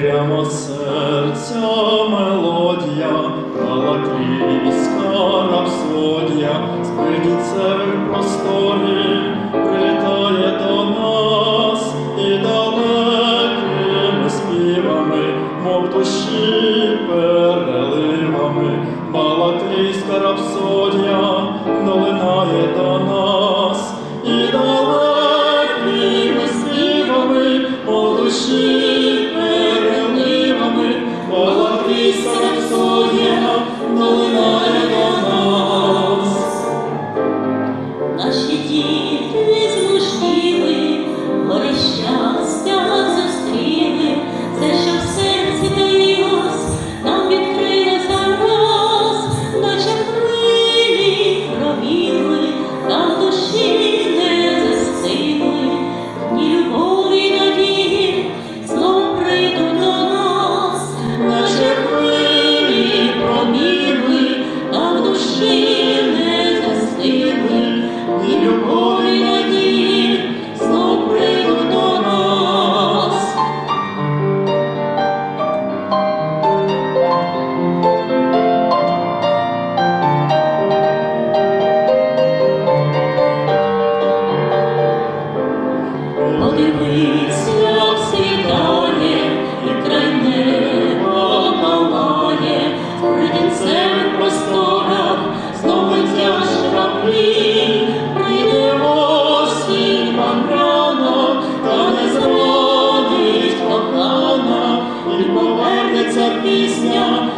прямо серця мелодія, Галаклійська рапсодія, спить цевих просторі, прилітає до нас і далекими співами, мов душі переливами, Галаклійська рапсодія. Подивись пісня.